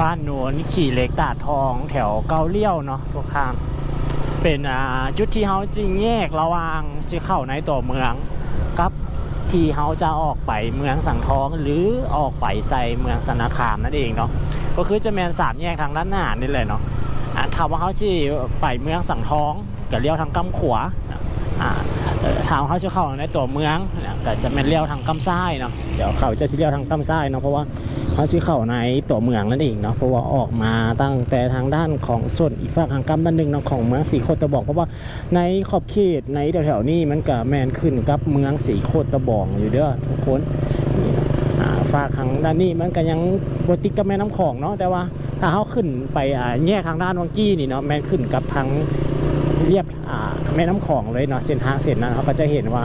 บ้านโนนขี่เล็กตาดทองแถวเกาเลี้ยวเนาะทุกทาง เป็นอ่าจุดที่เขาจริงแยกระหว่างสิเข้าในตัวเมืองกับที่เขาจะออกไปเมืองสังทองหรือออกไปใส่เมืองสนาคามนั่นเองเนาะก็คือจะแมนสามแยกทางด้านหน้านี่เลยเนาะอ่าถ้าว่าเขาที่ไปเมืองสังทองก็เลี้ยวทางกำขวา ทางเขาจะเข้าในตัวเมืองเนี่ยก็จะแมนเลี้ยวทางกำซ้ายเนาะเดี๋ยวเขาจะเลี้ยวทางกำซ้ายเนาะเพราะว่าเขาชื่อเข้าในตัวเมืองนั่นเองเนาะเพราะว่าออกมาตั้งแต่ทางด้านของส่วนอีกฝั่งทางกำด้านหนึ่งเนาะของเมืองสีโคตะบอกเพราะว่าในขอบเขตในแถวๆนี้มันก็แมนขึ้นกับเมืองสีโคตะบองอยู่เด้อทุกคนฝากทางด้านนี้มันก็ยังบติดกับแม่น้ำของเนาะแต่ว่าถ้าเขาขึ้นไปแยกทางด้านวังกี้นี่เนาะแมนขึ้นกับทาง เรียบแม่น้ำของเลยเนาะเส้นทางเส้นนั้นเขาก็จะเห็นว่า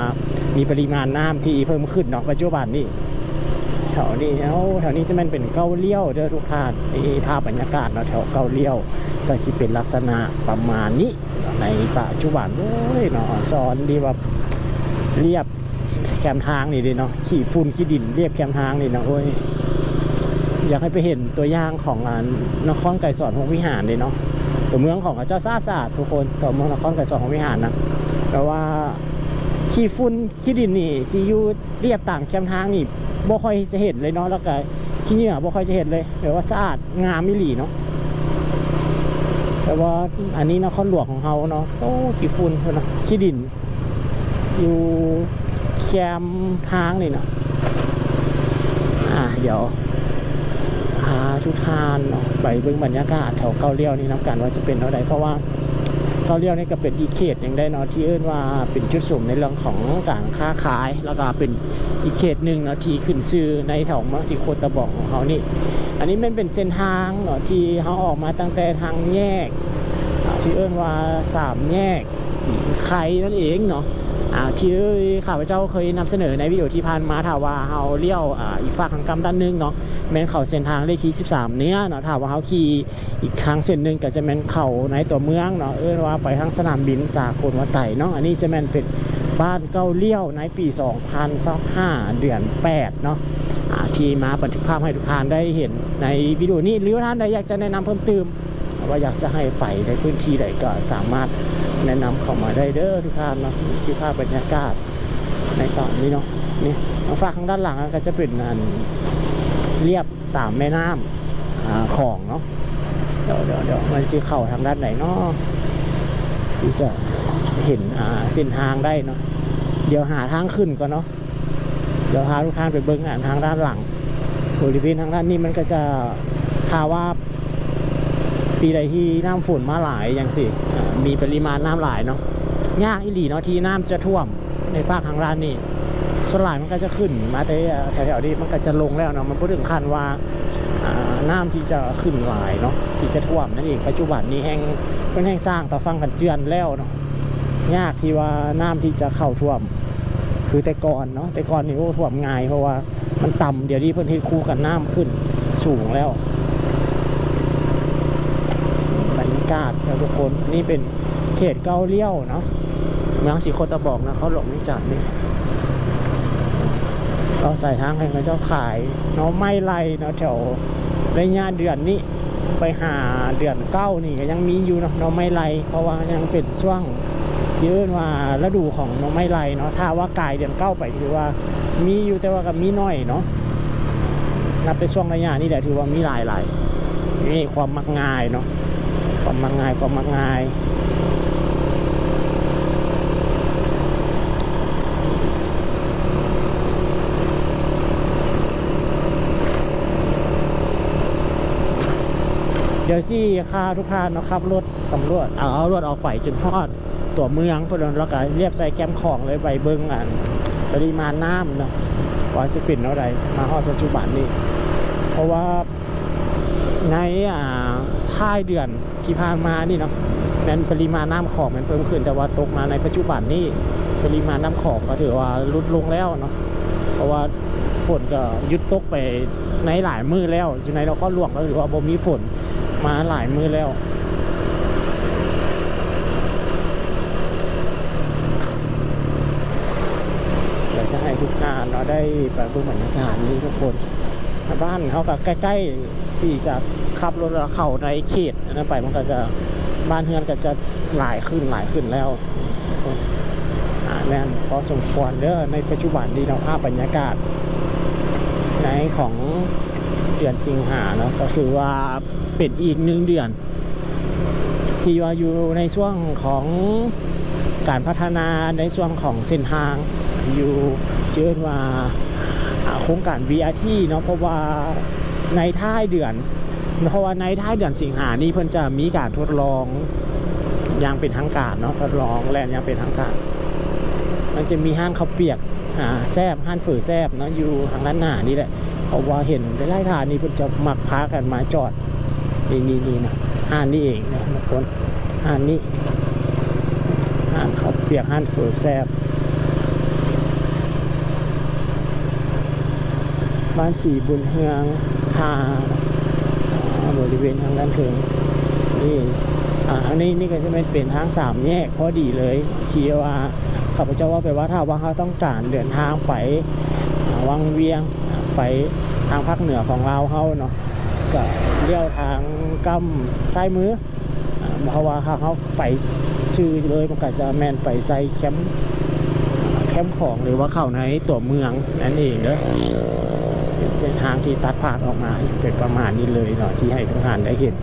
มีปริมาณน้ำที่เพิ่มขึ้นเนาะปัจจุบันนี้แถวนี้แถวแถวนี้จะมันเป็นเก้าเลี้ยวเด้อทุกท่านนี่ภาพบรรยากาศเนาะแถวเก้าเลี้ยวก็สิเป็นลักษณะประมาณนี้ในปัจจุบันโอ้ยเนาะสอนดีแบบเรียบแคมทางนี่ดีเนาะขี่ฝุ่นขี่ดินเรียบแคมทางนี่เนาะโอ้ยอยากให้ไปเห็นตัวอย่างของอ่านครไก่สอนหงวิหารเลยเนาะ ตัวเมืองของเจ้าซาซาดทุกคนตัวเมืองนครไก่สอนหงวิหารนะแต่ว่าขี้ฝุ่นขี้ดินนี่ซียูเรียบต่างแคมทางนี่บ่ค่อยจะเห็นเลยเนาะแล้วก็ขี้เหงื่อบ่ค่อยจะเห็นเลยแต่ว่าสะอาดงามมิหลีเนาะแต่ว่าอันนี้นครหลวงของเราเนาะโอ้ขี้ฝุ่นเนนะขี้ดิน อยู่แคมทางนี่เนาะอ่าเดี๋ยว พาทุกทานเนาะไปเบิ่งบรรยากาศแถวเกาเลี้ยวนี่น้ำกันว่าจะเป็นเท่าใดเพราะว่าเกาเลี้ยวนี่ก็เป็นอีกเขตหนึ่งได้เนาะที่เอิ้นว่าเป็นจุดสุ่มในเรื่องของการค้าขาย แล้วก็เป็นอีกเขตหนึ่งเนาะที่ขึ้นชื่อในแถวมืองสิโคตะบอกของเขานี่ อันนี้มันเป็นเส้นทางเนาะที่เขาออกมาตั้งแต่ทางแยกที่เอิ้นว่าสามแยกสีไข่นั่นเองเนาะ ที่ข้าพเจ้าเคยนำเสนอในวิดีโอที่ผ่านมาถ้าว่าเขาเลี้ยวอ่าอีกฝั่งทางกำด้านหนึงเนาะแม่นเขาเส้นทางเลขที่13 เนี้ยเนาะถ้าว่าเขาขี่อีกครั้งเส้นหนึ่งก็จะแม่นเขาในตัวเมืองเนาะเอิ้นว่าไปทางสนามบินสากลวัดไต่เนาะอันนี้จะแม่นเป็นบ้านเก้าเลี้ยวในปี 2025เดือน 8 เนาะที่มาบันทึกภาพให้ทุกท่านได้เห็นในวิดีโอนี้หรือว่าท่านใดอยากจะแนะนำเพิ่มเติม ว่าอยากจะให้ไปในพื้นที่ใดก็สามารถแนะนำเข้ามาได้เด้อทุกท่านเนาะนี่คือภาพบรรยากาศในตอนนี้เนาะนี่ทางฝั่งข้างด้านหลังก็จะเป็นอันเรียบตามแม่น้ำอ่าของเนาะเดี๋ยวเดี๋ยวเดี๋ยวมันจะเข้าทางด้านไหนเนาะที่จะเห็นอ่าเส้นทางได้เนาะเดี๋ยวหาทางขึ้นก่อนเนาะเดี๋ยวพาทุกท่านไปเบิ้งอ่านทางด้านหลังบริเวณทางด้านนี้มันก็จะถ้าว่า ปีใดที่น้ำฝนมาหลายอย่างสิมีปริมาณน้ำหลายเนาะยากอีหลีเนาะที่น้ำจะท่วมในฝากทางด้านนี้ส่วนหลายมันก็จะขึ้นมาแต่แถวๆนี้มันก็จะลงแล้วเนาะมันพูดถึงขั้นว่าน้ำที่จะขึ้นหลายเนาะที่จะท่วมนั่นเองปัจจุบันนี้แห้งเป็นแห้งสร้างต่อฟังกันเจือนแล้วเนาะยากที่ว่าน้ำที่จะเข้าท่วม คือแต่ก่อนเนาะแต่ก่อนนี่โอ้ท่วมง่ายเพราะว่ามันต่ำเดี๋ยวนี้เพิ่นเฮ็ดคู่กันน้ำขึ้นสูงแล้วบรรยากาศครับ ทุกคนนี่เป็นเขตเกาเลี้ยวเนาะเมืองสีโคตะบอกนะเขาหลงนิจัดนี่เราใส่ทางให้เขาเจ้าขายเนาะไม่ไรเนาะแถวระยะเดือนนี้ไปหาเดือนเก้านี่ก็ยังมีอยู่เนาะเนาะไม่ไรเพราะว่ายังเป็นช่วงที่เอิ้นว่าฤดูของหน้องไม้ไรเนาะถ้าว่ากายเดือนเก้าไปถือว่ามีอยู่แต่ว่ากับมีน้อยเนาะนับไปช่วงระยะนี้แหละถือว่ามีหลายหลายนี่ความมักง่ายเนาะ ความมักง่ายความมักง่ายเดี๋ยวสิค่าทุกท่านนาะขับรถสำรวจเอารถออกไปจนทอดตัวเมืองพวกนั้นแล้วก็เรียบใส่แคมของเลยไปเบิ้งอ่านปริมาณน้ำเนาะว่าจะเป็นเท่าไรมาฮอดปัจจุบันนี้ เพราะว่าในอ่า ท้ายเดือนที่ผ่านมานี่เนาะนั้นปริมาณน้ำของมันเพิ่มขึ้นแต่ว่าตกมาในปัจจุบันนี้ปริมาณน้ำของก็ถือว่าลดลงแล้วเนาะเพราะว่าฝนก็ยุดตกไปในหลายมือแล้วจุในเราก็หลวงก็ถือว่าบ่มีฝนมาหลายมือแล้วอยากจะให้ทุกท่านเราได้ไปดูบรรยากาศนี้ทุกคนบ้านเขาก็ใกล้ๆสี่จะ ขับรถเข้าในเขตนั้นไปมันก็จะบ้านเฮือนก็จะหลายขึ้นหลายขึ้นแล้วแน่นพอสมควรเด้อในปัจจุบันนี้เราภาพบรรยากาศ ในของเดือนสิงหาเนาะก็คือว่าเป็นอีกหนึ่งเดือน ที่ว่าอยู่ในช่วงของการพัฒนาในช่วงของเส้นทางอยู่เชื่อว่าโครงการ VRT เนาะเพราะว่าในท้ายเดือน เพราะว่าในท้ายเดือนสิงหานี้เพิ่นจะมีการทดลองอยางเป็นทางการเนาะทดลองแลนยางเป็นทางการ มันจะมีห้างเขาเปียกอ่าแซบห้านฝือแซบเนาะอยู่ทางด้านหน้านี่แหละเพราะว่าเห็นได้ไล่ทานนี่เพิ่นจะมักพากันมาจอดนี่นี่นี่นะห้านนี่เองนะทุกคนห้านนี้ห้านข้าเปียกห้านฝือแซบบ้านสีบุญเฮืองทาอ่า บริเวณทางด้านถึงนี่อ่าอันนี้นี่ก็จะเป็นเป็นทางสามแยกพอดีเลยที่ว่าข้าพเจ้าว่าไปว่าถ้าว่าเขาต้องการเดินทางไปวังเวียงไปทางภาคเหนือของเราวเขาเนาะก็เลี้ยวทางกำซ้ายมืออ่าเพราะว่าเขาเขาไปชื่อเลยมันก็จะแมนไปใส่แคมป์แคมป์ของหรือว่าเข้าในตัวเมืองนั่นเองเด้อ เป็นเส้นทางที่ตัดผ่านออกมาเป็นประมาณนี้เลยเนาะที่ให้ทุกท่านได้เห็น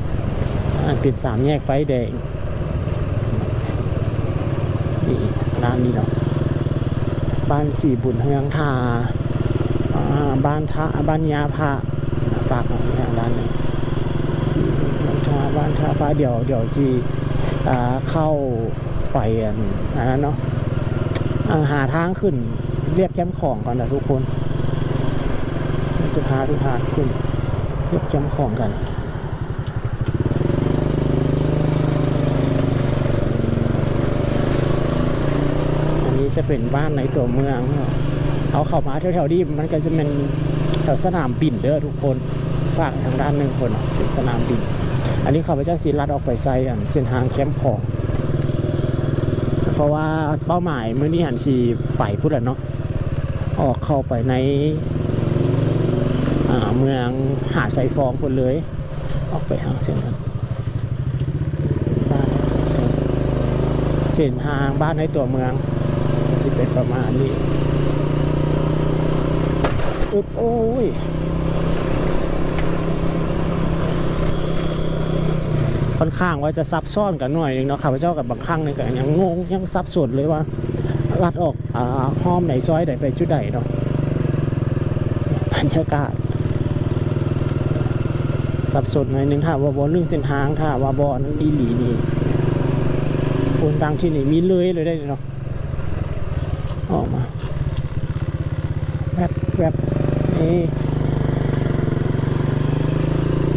เป็นสามแยกไฟแดงนี่ร้านนี้เนาะบ้านสีบุญเฮืองทาบ้านทาบ้านยาพระฝากหน่อยทางด้านนี้สีบุญเฮืองทาบ้านทาพระเดี๋ยวเดี๋ยวจีเข้าไปอันนั้นเนาะหาทางขึ้นเรียบแคมป์ของก่อนนะทุกคน สุดท้ายทุกทางขึ้นเรียบแคมป์ของกันอันนี้จะเป็นบ้านในตัวเมือง เอาเข้ามาแถวๆนี้มันก็จะเป็นแถวสนามบินเด้อทุกคนฝากทางด้านหนึ่งคนเป็นสนามบิน อันนี้ข้าพเจ้าศิรัดออกไปใส่อันเส้นทางแคมป์ของ เพราะว่าเป้าหมายเมื้อนี้หันสีไปพูดแล้วเนาะออกเข้าไปใน เมืองหาดไซฟองคนเลย ออกไปทางเส้นนั้นเส้นทางบ้านในตัวเมืองสิเป็นประมาณนี้อึบโอ้ยค่อนข้างว่าจะซับซ้อนกันหน่อยนึงเนาะข้าพเจ้ากับบางครั้งนี่ก็ยังงงยังซับสนเลยว่าลัดออกอ่าห้อมไหนซอยไหนไปจุดใดเนาะบรรยากาศ สับสนหน่อยนึงถ้าว่าบอเรื่องเส้นทางถ้าว่าบอนั้นอีหลีนี่คนต่างที่นี่มีเลยเลยได้เนาะออกมาแวบแวบนี่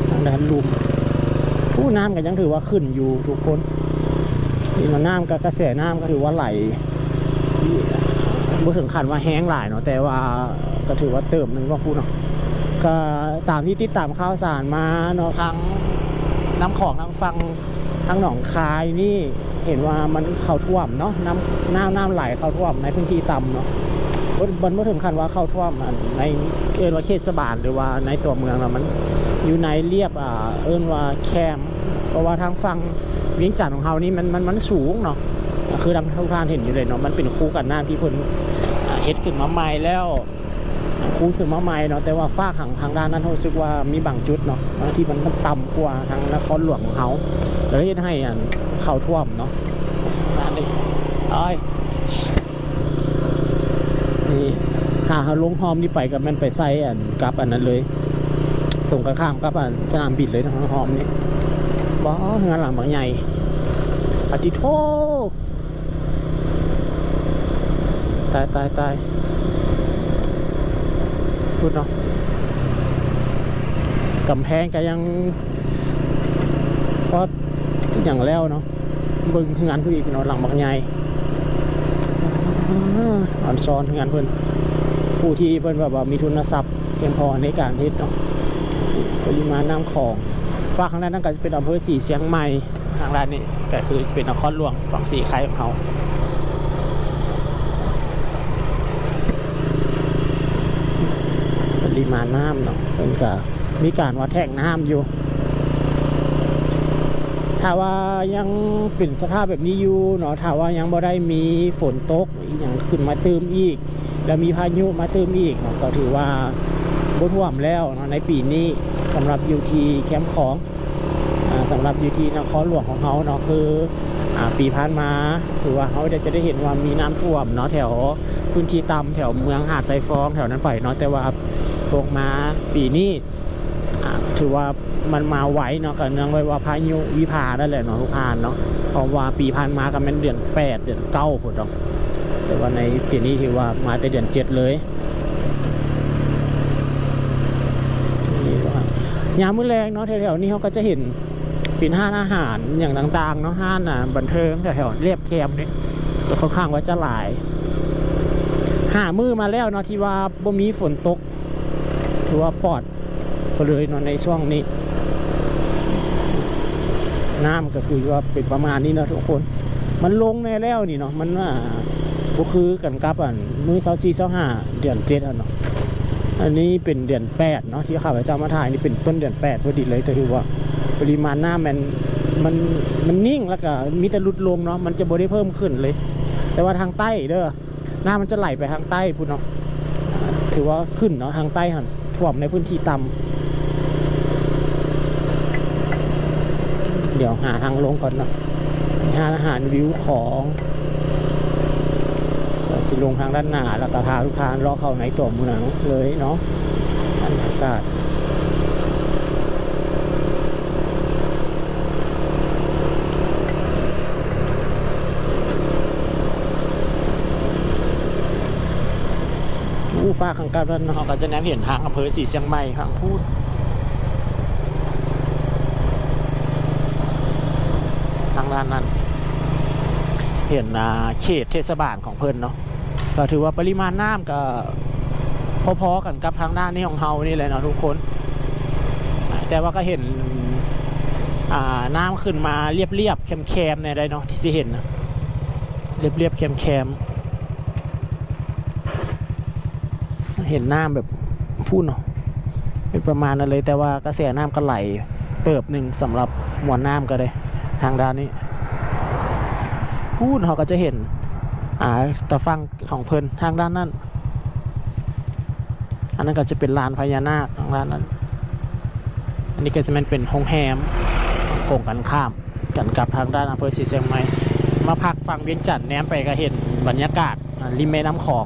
ทางด้านลุมผู้น้ำก็ยังถือว่าขึ้นอยู่ทุกคนนี่มันน้ำกับกระแสน้ำก็ถือว่าไหลเมื่ถึงขันว่าแห้งหลายเนาะแต่ว่าก็ถือว่าเติมหนึงก็พูดเนาะ ก็ตามที่ติดตามข่าวสารมาเนาะทั้งน้ำของทั้งฟังทั้งหนองคายนี่เห็นว่ามันเขาท่วมเนาะน้ำน้ำน้ำไหลเขาท่วมในพื้นที่ต่ำเนาะบนบนเมื่ถึงขั้นว่าเข้าท่วมในเอินว่าเขตสบานหรือว่าในตัวเมืองเรามันอยู่ในเรียบอ่าเอินว่าแคมเพราะว่าทางฝั่งเวียงจันทน์ของเฮานี่มันมันมันสูงเนาะคือทางทุกท่านเห็นอยู่เลยเนาะมันเป็นคู่กันน้ำที่เพิ่นเฮ็ดขึ้นมาใหม่แล้ว คูขึ้นมาใหม่เนาะแต่ว่าฝ้ากทางทางด้านนั้นรู้สึกว่ามีบางจุดเนาะที่มันต่ำกว่าทางนครหลวงของเฮาแล้วเฮ็ดให้อันเข้าท่วมเนาะนั่นนี่เอ้นี่ถ้าเฮาลงหอมนี่ไปก็แม่นไปใส่อันกับอันนั้นเลย ตรงกันข้ามกับอะสนามบินเลยนะหอมนี่บ้างานหลังบางใหญ่ปฏิโทตายตายตาย พูดเนาะกำแพงก็ยังก็อย่างแล้วเนาะเบิ่งงานผู้อีกเนาะหลังบางใหญ่อ่าอ่อนซ้อนงานเพื่อนผู้ที่เพื่อนแบบว่ามีทุนทรัพย์เพียงพอในการเฮ็ดเนาะปริมาณน้ำของฝั่งข้างด้านนั้นก็จะเป็นอำเภอสีเสียงใหม่ทางด้านนี้ก็คือจะเป็นนครหลวงฝั่งสีไข่ของเขาปริมาณ น้ำเนาะเป็นก็มีการวัดแท่งน้ำอยู่ ถ้าว่ายังเป็นสภาพแบบนี้อยู่เนาะถ้าว่ายังบ่ได้มีฝนตกอีกอย่างขึ้นมาเติมอีก แล้วมีพายุมาเติมอีกเนาะก็ถือว่าบ่ท่วมแล้วเนาะในปีนี้สำหรับยูทีแคมป์ของอ่าสำหรับยูทีนครหลวงของเขาเนาะคืออปีผ่านมาถือว่าเขาจะได้เห็นว่ามีน้ำท่วมเนาะแถวพื้นที่ต่ำแถวเมืองหาดไซฟองแถวนั้นไปเนาะแต่ว่า ตกมาปีนี้ถือว่ามันมาไวเนาะกับเนื่องไว้ว่าพายุวิภาได้แหละเนาะทุกพานเนาะเพราะว่าปีผ่านมาก็แม่นเดือนแปดเดือนเก้าพุ่นดอกแต่ว่าในปีนี้ถือว่ามาแต่เดือนเจ็ดเลยยามมื้อแรงเนาะแถวๆนี้เขาก็จะเห็นเป็นห้านอาหารอย่างต่างๆเนาะห้านอะบันเทิงแถวๆเรียบแคมนี่ก็ค่อนข้างว่าจะหลายหามือมาแล้วเนาะที่ว่าบ่มีฝนตก ถือว่าปลอดก็เลยเนอนในช่วงนี้ น้ำก็คือว่าเป็นประมาณนี้นะทุกคน มันลงในแล้วนี่เนาะมันว่าบุคือกันกับอันมือเสาซีเสาห้าเดือนเจ็ดอะเนาะอันนี้เป็นเดือนแปดเนาะที่ข้าพเจ้ามาถ่ายนี่เป็นต้นเดือนแปดพอดีเลยแต่คือว่าปริมาณน้ำมันมันมันนิ่งแล้วก็มีแต่ลดลงเนาะมันจะบ่ได้เพิ่มขึ้นเลย แต่ว่าทางใต้เด้อน้ำมันจะไหลไปทางใต้พุ่นเนาะถือว่าขึ้นเนาะทางใต้หัน ท่วมในพื้นที่ต่ำเดี๋ยวหาทางลงก่อนเนาะหาอาหารวิวของสิลงทางด้านหน้าแล้วก็พาลูกค้ารอเข้าในตัวเมืองเลยเนาะบรรยากาศอู้ ฟ้าข้างกับนั้นเราก็จะแนมเห็นทางอำเภอสีเชียงใหม่ข้างพูดทางด้านนั้น เห็นเขตเทศบาลของเพิ่นเนาะก็ถือว่าปริมาณน้ำก็พอๆกันกับทางด้านนี้ของเฮานี่เลยเนาะทุกคน แต่ว่าก็เห็นน้ำขึ้นมาเรียบๆแคมๆเนี่ยได้เนาะที่สิเห็นนะเรียบๆแคมๆ เห็นน้ำแบบพูดเนาะเป็นประมาณนั้นเลย แต่ว่ากระแสน้ำก็ไหลเติบหนึ่งสำหรับมวลน้ำก็ได้ทางด้านนี้พูดเขาก็จะเห็นอ่าตะฟังของเพลินทางด้านนั้นอันนั้นก็จะเป็นลานพญานาคทางด้านนั้น อันนี้ก็จะมันเป็นโรงแรมโก่งกันข้ามกันกับทางด้านอำเภอศรีเชียงใหม่มาพักฟังเวียงจันทน์แนมไปก็เห็นบรรยากาศริมแม่น้ำของ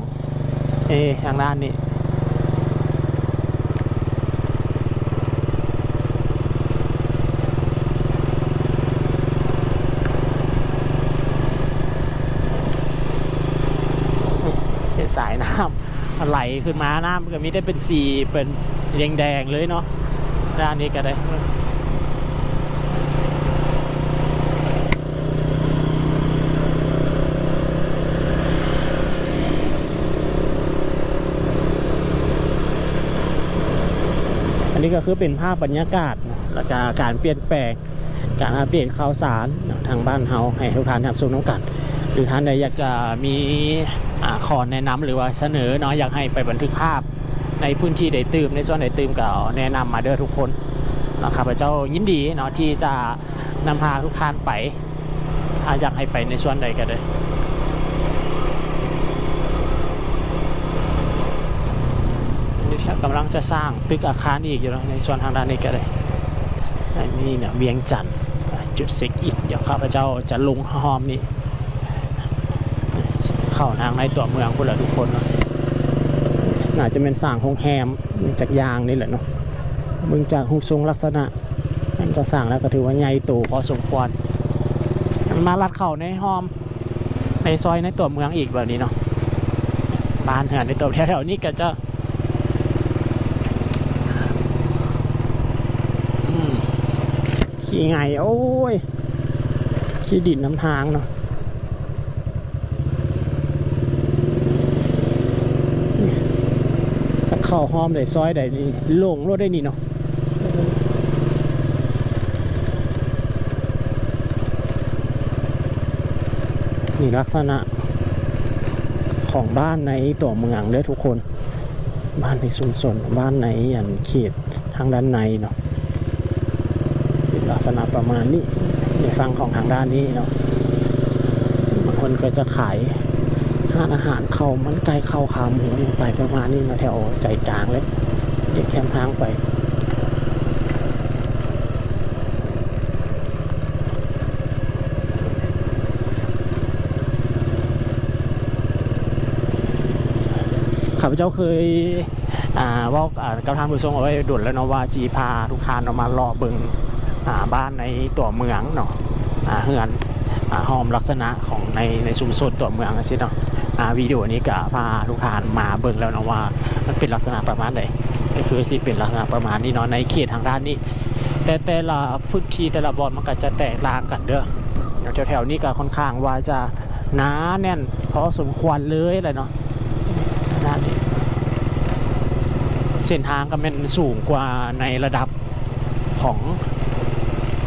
เอทางด้านนี้สายน้ำมัน ไหลขึ้นมาน้ำก็มีได้เป็นสีเป็นแดงแดงๆเลยเนาะด้านนี้ก็ได้อันนี้ก็คือเป็นภาพบรรยากาศนะแล้วก็การเปลี่ยนแปลง การอัปเดตข่าวสารทางบ้านเฮาให้ทุกท่านทำชมน้องกัน หรือท่านใดอยากจะมีอาขอแนะนำหรือว่าเสนอเนาะอยากให้ไปบันทึกภาพในพื้นที่ใดตื่มในส่วนใดตื่มก็แนะนำมาเด้อทุกคนนะครับพระเจ้ายินดีเนาะที่จะนำพาทุกท่านไปอยากให้ไปในส่วนใดก็ได้นี่กำลังจะสร้างตึกอาคารอีกอยู่เนาะในส่วนทางด้านนี้ก็ได้นนี้เนี่ยเวียงจันทร์จุดเซ็กอินเดี๋ยวข้าพเจ้าจะลงห้อมนี่ เข้าทางในตัวเมืองพุ่นละทุกคนเนาะน่าจะเป็นสร้างโรงแรมจากยางนี่แหละเนาะเบิ่งจากรูปทรงลักษณะมันก็สร้างแล้วก็ถือว่าใหญ่โตพอสมควรมันมาลัดเข้าในหอมในซอยในตัวเมืองอีกแบบนี้เนาะบ้านเหือนในตัวแถวๆนี้ก็จะขี่ไงโอ้ยขี่ดินน้ำทางเนาะ ถ้าเข้าห้อมได้ซอยได้นี่โล่งรถได้นี่เนาะนี่ลักษณะของบ้านในตัวเมืองเด้อทุกคน บ้านในชุมชนบ้านในอันเขตทางด้านในเนาะลักษณะประมาณนี้ในฝั่งของทางด้านนี้เนาะบางคนก็จะขาย ห้านอาหารเขามันไก่เข้าขาหมูลงไปประมาณนี้มาแถวใจกลางเลยเรียกแคมทางไปข้าพเจ้าเคยอ่าว่ากับทางผู้ทรงเอาไว้ดุลแล้วเนาะว่าจีพาทุกทานเอามารอเบิงอ่าบ้านในตัวเมืองเนาะอ่าเฮือนอ่าหอมลักษณะของในในชุมชนตัวเมืองสิเนาะอ่า วิดีโอนี้ก็พาทุกทานมาเบิงแล้วนะว่า มันเป็นลักษณะประมาณไหนก็คือสิเป็นลักษณะประมาณนี้เนาะในเขตทางด้านนี้ แต่แต่ละพื้นที่แต่ละบอนมันก็จะแตกต่างกันเด้ออย่างแถวๆนี้ก็ค่อนข้างว่าจะหนาแน่นพอสมควรเลยเลยเนาะด้านนี้เส้นทางก็เป็นสูงกว่าในระดับของ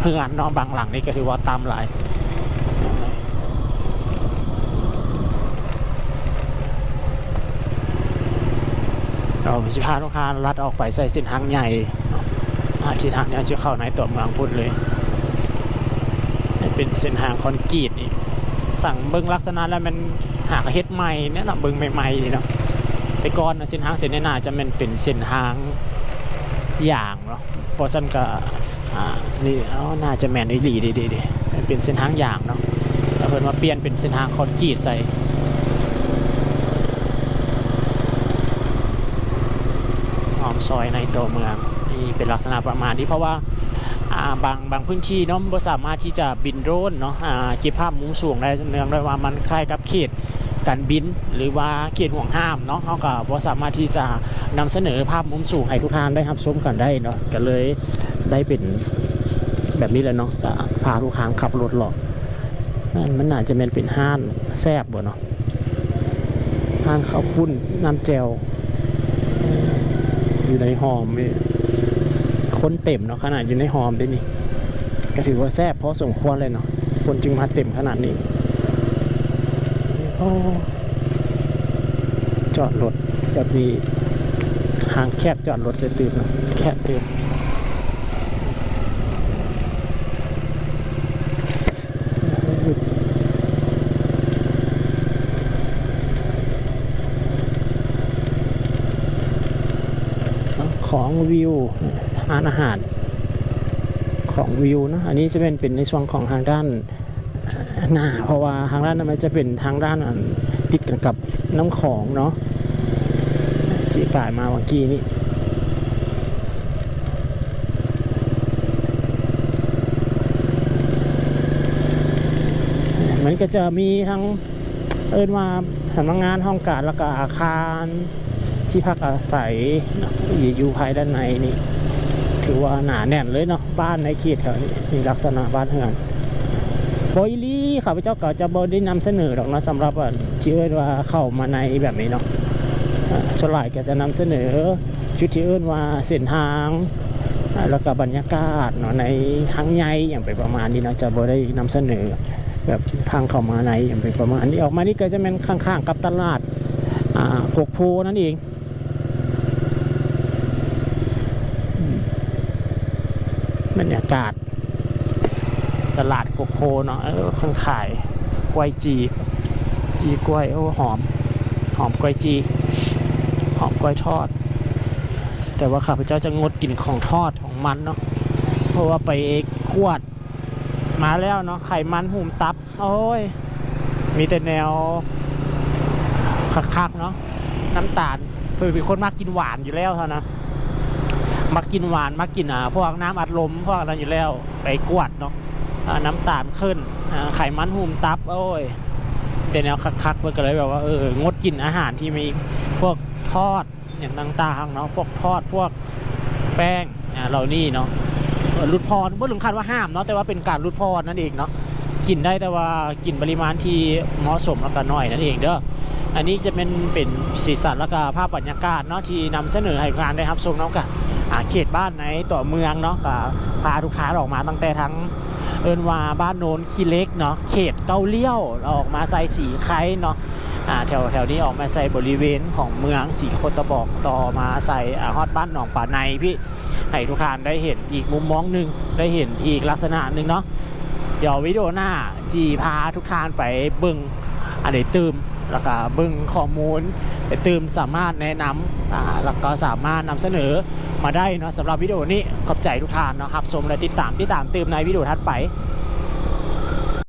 เพื่อนเนาะบางหลังนี่ก็ถือว่าตามหลาย เราสิพาลูกค้าลัดออกไปใส่เส้นทางใหญ่เนาะอ่าที่ทางนี้จะเข้าในตัวเมืองพุ่นเลยเป็นเส้นทางคอนกรีตนี่สั่งเบิ้งลักษณะแล้วมันหากเฮ็ดใหม่เนี่ยนะเบิ้งใหม่ๆนี่เนาะแต่ก่อนเส้นทางเส้นนี้น่าจะเป็นเป็นเส้นทางอย่างเนาะเพราะฉะนั้นก็นี่เอาน่าจะแมนดีดีดีดีเป็นเส้นทางอย่างเนาะเพิ่นมาเปลี่ยนเป็นเส้นทางคอนกรีตใส่หอม ซอยในตัวเมืองนี่เป็นลักษณะประมาณนี้เพราะว่าบางบางพื้นที่เนาะบ่สามารถที่จะบินโดรนเนาะเก็บภาพมุมสูงได้เนื่องด้วยว่ามันคล้ายกับเขตการบินหรือว่าเขตห่วงห้ามเนาะเขาก็บ่สามารถที่จะนำเสนอภาพมุมสูงให้ทุกท่านได้รับชมกันได้เนาะก็เลยได้เป็นแบบนี้แหละเนาะก็พาทุกครั้งขับรถหลอกนั่นมันน่าจะเป็นเป็นห้านแซบบ่เนาะห้านข้าวปุ้นน้ำแจว อยู่ในหอมนี่คนเต็มเนาะขนาดอยู่ในหอมได้นี่ก็ถือว่าแซ่บพอสมควรเลยเนาะคนจึงมาเต็มขนาดนี้โอ้จอดรถแบบมีทางแคบจอดรถเสียตื่นนะแคบตื่นของ วิวร้านอาหารของวิวนะอันนี้จะเป็นเป็นในช่วงของทางด้านหน้าเพราะว่าทางด้านนั้นมันจะเป็นทางด้านติดกันกับน้ำของเนาะที่กายมาเมื่อกี้นี้มันก็จะมีทั้งเอินว่าสำนักงานห้องการแล้วก็อาคาร ที่พักอาศัยอยู่ภายด้านในนี่ ถือว่าหนาแน่นเลยเนาะบ้านในเขตแถวนี้มีลักษณะบ้านเฮือนโบยลี่ข้าพเจ้าก็จะบได้นำเสนอหรอกนะสำหรับที่เอิ้นว่าเข้ามาในแบบนี้เนาะอ่าส่วนหลายก็จะนำเสนอจุดที่เอิ้นว่าเส้นทางแล้วก็บรรยากาศเนาะในทางใหญ่อย่างไปประมาณนี้เนาะจะบได้นำเสนอ แบบทางเข้ามาในอย่างไปประมาณนี้ออกมานี่ก็จะเป็นข้างๆกับตลาดกกโพนั่นเองอืม บรรยากาศ ตลาดโกโพเนาะเออคนขายกล้วยจี จีกล้วยโอ้หอม หอมกล้วยจี หอมกล้วยทอด แต่ว่าข้าพเจ้าจะงดกลิ่นของทอดของมันเนาะเพราะว่าไปขวด มาแล้วเนาะไขมันหุ่มตับ โอ้ย มีแต่แนวคักๆเนาะน้ำตาลเพื่อเป็นคนมากกินหวานอยู่แล้วเท่านะ มักกินหวานมักกินอ่าพวกน้ำอัดลมพวกอะไรอยู่แล้วไปกวดเนาะน้ำตาลขึ้นไขมันหุ่มตับ โอ้ย แต่แนวคักๆมันก็เลยแบบว่าเอองดกินอาหารที่มีพวกทอดอย่างต่างๆเนาะพวกทอดพวกแป้งอ่าเรานี่เนาะเอ่อรุดพรไม่ถึงขั้นว่าห้ามเนาะแต่ว่าเป็นการรุดพรนั่นเองเนาะกินได้แต่ว่ากินปริมาณที่เหมาะสมแล้วก็น้อยนั่นเองเด้ออันนี้จะเป็นเป็นสีสันและก็ภาพบรรยากาศเนาะที่นำเสนอให้งานได้ครับชมเนาะกับอ่า เขตบ้านในตัวเมืองเนาะก็พาทุกค้าออกมาตั้งแต่ทั้งเอินว่าบ้านโน้นขี้เล็กเนาะเขตเกาเลี้ยวออกมาใส่สีไข่เนาะแถวแถวนี้ออกมาใส่บริเวณของเมืองสีโคตะบอกต่อมาใส่ฮอดบ้านหนองป่าในพี่ให้ทุกท่านได้เห็นอีกมุมมองหนึ่งได้เห็นอีกลักษณะหนึ่งเนาะเดี๋ยววิดีโอหน้าจีพาทุกท่านไปเบึงอันไหนตืม แล้วก็บึงข้อมูลไปตืมสามารถแนะนำอ่าแล้วก็สามารถนำเสนอมาได้เนาะสำหรับวิดีโอนี้ขอบใจทุกท่านเนาะครับชมและติดตามติดตามตืมในวิดีโอถัดไป